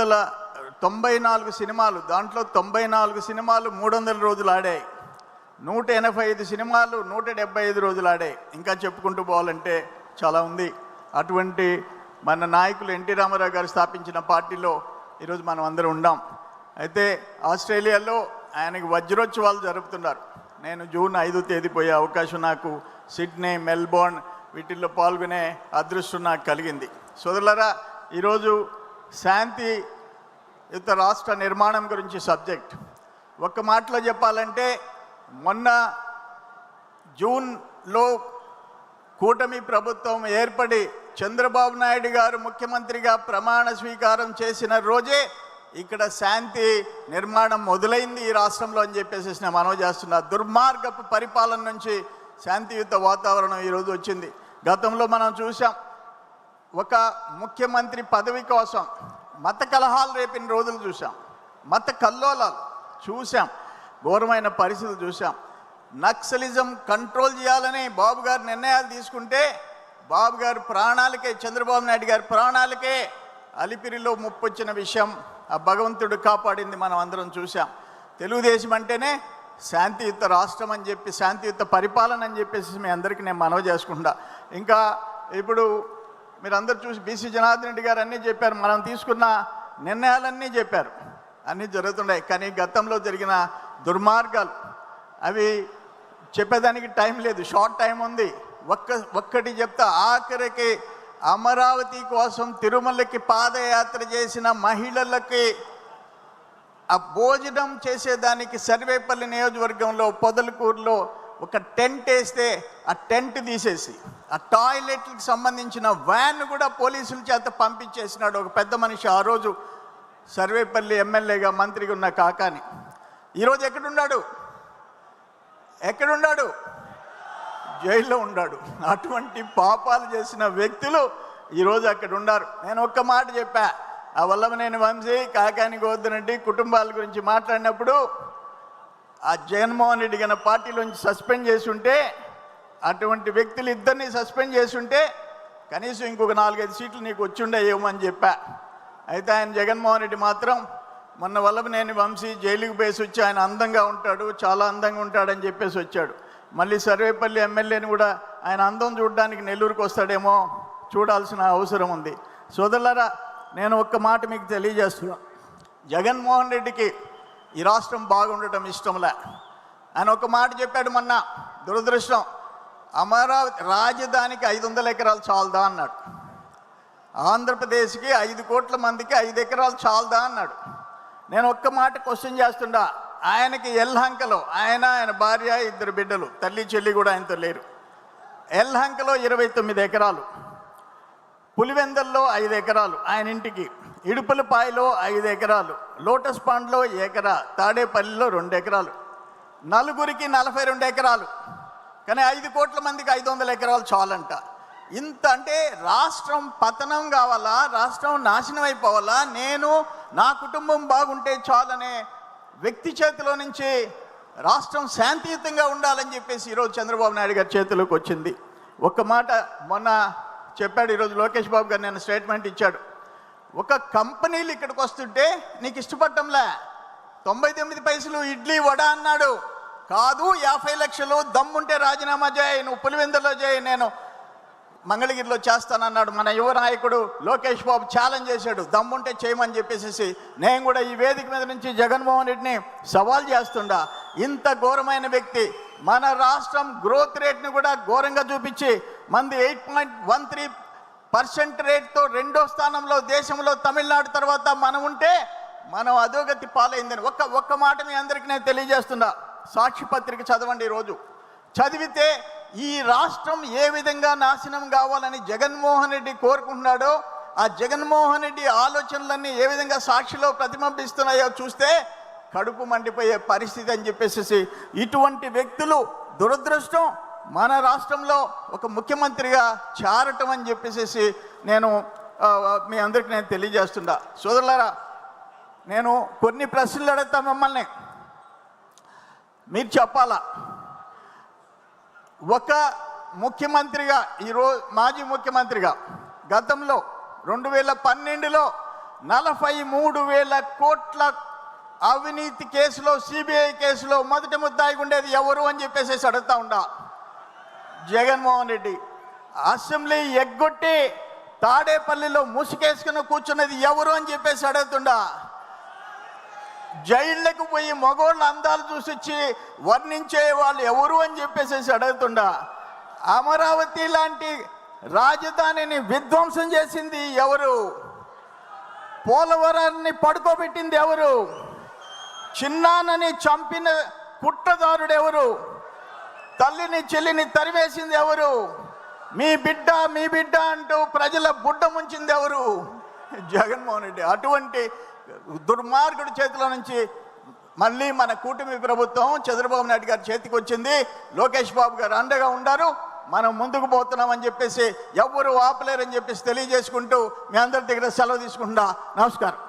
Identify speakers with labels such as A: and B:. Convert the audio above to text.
A: వందల తొంభై నాలుగు సినిమాలు దాంట్లో తొంభై నాలుగు సినిమాలు మూడు వందల రోజులు ఆడాయి. నూట ఎనభై ఐదు సినిమాలు నూట డెబ్బై ఐదు రోజులు ఆడాయి. ఇంకా చెప్పుకుంటూ పోవాలంటే చాలా ఉంది. అటువంటి మన నాయకులు ఎన్టీ రామారావు గారు స్థాపించిన పార్టీలో ఈరోజు మనం అందరం ఉన్నాం అయితే ఆస్ట్రేలియాలో ఆయనకి వజ్రోత్సవాలు జరుపుతున్నారు. నేను జూన్ ఐదో తేదీ పోయే అవకాశం నాకు సిడ్నీ మెల్బోర్న్ వీటిల్లో పాల్గొనే అదృష్టం నాకు కలిగింది. సోదరులరా ఈరోజు శాంతి యుత రాష్ట్ర నిర్మాణం గురించి సబ్జెక్ట్. ఒక్క మాటలో చెప్పాలంటే మొన్న జూన్లో కూటమి ప్రభుత్వం ఏర్పడి చంద్రబాబు నాయుడు గారు ముఖ్యమంత్రిగా ప్రమాణ స్వీకారం చేసిన రోజే ఇక్కడ శాంతి నిర్మాణం మొదలైంది ఈ రాష్ట్రంలో అని చెప్పేసి నేను మనవి చేస్తున్నా. దుర్మార్గపు పరిపాలన నుంచి శాంతియుత వాతావరణం ఈరోజు వచ్చింది. గతంలో మనం చూసాం ఒక ముఖ్యమంత్రి పదవి కోసం మత కలహాలు రేపిన రోజులు చూసాం మత కల్లోలాలు చూసాం ఘోరమైన పరిస్థితులు చూసాం నక్సలిజం కంట్రోల్ చేయాలని బాబు గారు నిర్ణయాలు తీసుకుంటే బాబు గారు ప్రాణాలకే చంద్రబాబు నాయుడు గారి ప్రాణాలకే అలిపిరిలో ముప్పొచ్చిన విషయం ఆ భగవంతుడు కాపాడింది మనం అందరం చూసాం తెలుగుదేశం అంటేనే శాంతియుత రాష్ట్రం అని చెప్పి శాంతియుత పరిపాలన అని చెప్పేసి మీ అందరికీ నేను మనవి చేసుకుంటా. ఇంకా ఇప్పుడు మీరు అందరు చూసి బీసీ జనార్దన్ రెడ్డి గారు అన్నీ చెప్పారు. మనం తీసుకున్న నిర్ణయాలన్నీ చెప్పారు. అన్నీ జరుగుతున్నాయి. కానీ గతంలో జరిగిన దుర్మార్గాలు అవి చెప్పేదానికి టైం లేదు. షార్ట్ టైం ఉంది. ఒక్క ఒక్కటి చెప్తా. ఆఖరికి అమరావతి కోసం తిరుమలకి పాదయాత్ర చేసిన మహిళలకి ఆ భోజనం చేసేదానికి సర్వేపల్లి నియోజకవర్గంలో పొదలకూరులో ఒక టెంట్ వేస్తే ఆ టెంట్ తీసేసి ఆ టాయిలెట్లకు సంబంధించిన వ్యాన్ కూడా పోలీసుల చేత పంపించేసినాడు ఒక పెద్ద మనిషి. ఆ రోజు సర్వేపల్లి ఎమ్మెల్యేగా మంత్రిగా ఉన్న కాకాని. ఈరోజు ఎక్కడున్నాడు? ఎక్కడున్నాడు? జైల్లో ఉన్నాడు. అటువంటి పాపాలు చేసిన వ్యక్తులు ఈరోజు అక్కడ ఉన్నారు. నేను ఒక్క మాట చెప్పా. ఆ వల్లభనేని వంశీ కాకాని గోద్దునండి కుటుంబాల గురించి మాట్లాడినప్పుడు ఆ జగన్మోహన్ రెడ్డి గన పార్టీలోంచి సస్పెండ్ చేసి ఉంటే అటువంటి వ్యక్తులు ఇద్దరిని సస్పెండ్ చేసి ఉంటే కనీసం ఇంకొక నాలుగైదు సీట్లు నీకు వచ్చుండే అని చెప్పా. అయితే ఆయన జగన్మోహన్ రెడ్డి మాత్రం మొన్న వల్లభనేని వంశీ జైలుకి పేసి వచ్చి ఆయన అందంగా ఉంటాడు చాలా అందంగా ఉంటాడని చెప్పేసి వచ్చాడు. మళ్ళీ సర్వేపల్లి ఎమ్మెల్యేని కూడా ఆయన అందం చూడడానికి నెల్లూరుకు వస్తాడేమో చూడాల్సిన అవసరం ఉంది. సోదరులారా నేను ఒక్క మాట మీకు తెలియజేస్తున్నాను జగన్మోహన్ రెడ్డికి ఈ రాష్ట్రం బాగుండటం ఇష్టంలే. ఆయన ఒక మాట చెప్పాడు మొన్న. దురదృష్టం. అమరావతి రాజధానికి ఐదు వందల ఎకరాలు చాలదా అన్నాడు. ఆంధ్రప్రదేశ్కి ఐదు కోట్ల మందికి ఐదు ఎకరాలు చాలదా అన్నాడు. నేను ఒక్క మాట క్వశ్చన్ చేస్తుండా. ఆయనకి ఎల్హంకలో ఆయన ఆయన భార్య ఇద్దరు బిడ్డలు తల్లి చెల్లి కూడా ఆయనతో లేరు. ఎల్హంకలో ఇరవై తొమ్మిది ఎకరాలు. పులివెందల్లో ఐదు ఎకరాలు ఆయన ఇంటికి. ఇడుపులపాయలో ఐదు ఎకరాలు లోటస్ పాండ్లో ఎకరా తాడేపల్లిలో రెండు ఎకరాలు నలుగురికి నలభై రెండు ఎకరాలు. కానీ ఐదు కోట్ల మందికి ఐదు వందల ఎకరాలు చాలంట. ఇంత అంటే రాష్ట్రం పతనం కావాలా? రాష్ట్రం నాశనం అయిపోవాలా? నేను నా కుటుంబం బాగుంటే చాలనే వ్యక్తి చేతిలో నుంచి రాష్ట్రం శాంతియుతంగా ఉండాలని చెప్పేసి ఈరోజు చంద్రబాబు నాయుడు గారి చేతిలోకి వచ్చింది. ఒక్క మాట మొన్న చెప్పాడు ఈరోజు లోకేష్ బాబు గారు నేను స్టేట్మెంట్ ఇచ్చాడు. ఒక కంపెనీలు ఇక్కడికి వస్తుంటే నీకు ఇష్టపడటంలే. తొంభై తొమ్మిది పైసలు ఇడ్లీ వడ అన్నాడు. కాదు యాభై లక్షలు దమ్ముంటే రాజీనామా చేయి నువ్వు పులివెందులో చేయి నేను మంగళగిరిలో చేస్తానన్నాడు మన యువ నాయకుడు లోకేష్ బాబు ఛాలెంజ్ చేశాడు. దమ్ముంటే చేయమని చెప్పేసి నేను కూడా ఈ వేదిక మీద నుంచి జగన్మోహన్ రెడ్డిని సవాల్ చేస్తుండా. ఇంత ఘోరమైన వ్యక్తి మన రాష్ట్రం గ్రోత్ రేట్ని కూడా ఘోరంగా చూపించి మంది eight point one three percent రేట్తో రెండో స్థానంలో దేశంలో తమిళనాడు తర్వాత మనం ఉంటే మనం అధోగతి పాలైందని. ఒక్క ఒక్క మాట మీ అందరికీ నేను తెలియజేస్తున్నా. సాక్షి పత్రిక చదవండి ఈరోజు. చదివితే ఈ రాష్ట్రం ఏ విధంగా నాశనం కావాలని జగన్మోహన్ రెడ్డి కోరుకుంటున్నాడో ఆ జగన్మోహన్ రెడ్డి ఆలోచనలన్నీ ఏ విధంగా సాక్షిలో ప్రతిబింబిస్తున్నాయో చూస్తే కడుపు మండిపోయే పరిస్థితి అని చెప్పేసి ఇటువంటి వ్యక్తులు దురదృష్టం. మన రాష్ట్రంలో ఒక ముఖ్యమంత్రిగా చారటం అని చెప్పేసి నేను మీ అందరికి నేను తెలియజేస్తున్నా. సోదరులారా నేను కొన్ని ప్రశ్నలు అడుగుతా మిమ్మల్ని. మీరు చెప్పాలా? ఒక ముఖ్యమంత్రిగా ఈరోజు మాజీ ముఖ్యమంత్రిగా గతంలో రెండు వేల పన్నెండులో నలభై మూడు వేల కోట్ల అవినీతి కేసులో సిబిఐ కేసులో మొదటి ముద్దాయిగా ఉండేది ఎవరు అని చెప్పేసి అడుగుతా ఉండా జగన్మోహన్ రెడ్డి అసెంబ్లీ ఎగ్గొట్టి తాడేపల్లిలో ముసుకేసుకుని కూర్చున్నది ఎవరు అని చెప్పేసి అడుగుతుండా? జైళ్ళకు పోయి మగోళ్ళ అందాలు చూసొచ్చి వర్ణించే వాళ్ళు ఎవరు అని చెప్పేసి అడుగుతుండా? అమరావతి లాంటి రాజధానిని విధ్వంసం చేసింది ఎవరు? పోలవరాన్ని పడుకోబెట్టింది ఎవరు? చిన్నానని చంపిన కుట్రదారుడు ఎవరు? తల్లిని చెల్లిని తరివేసింది ఎవరు? మీ బిడ్డ మీ బిడ్డ అంటూ ప్రజల బుడ్డ ముంచింది ఎవరు? జగన్మోహన్ రెడ్డి. అటువంటి దుర్మార్గుడి చేతిలో నుంచి మళ్ళీ మన కూటమి ప్రభుత్వం చంద్రబాబు నాయుడు గారి చేతికి వచ్చింది. లోకేష్ బాబు గారు అండగా ఉండారు. మనం ముందుకు పోతున్నామని చెప్పేసి ఎవ్వరు ఆపలేరని చెప్పేసి తెలియజేసుకుంటూ మీ అందరి దగ్గర సెలవు తీసుకుంటా నమస్కారం.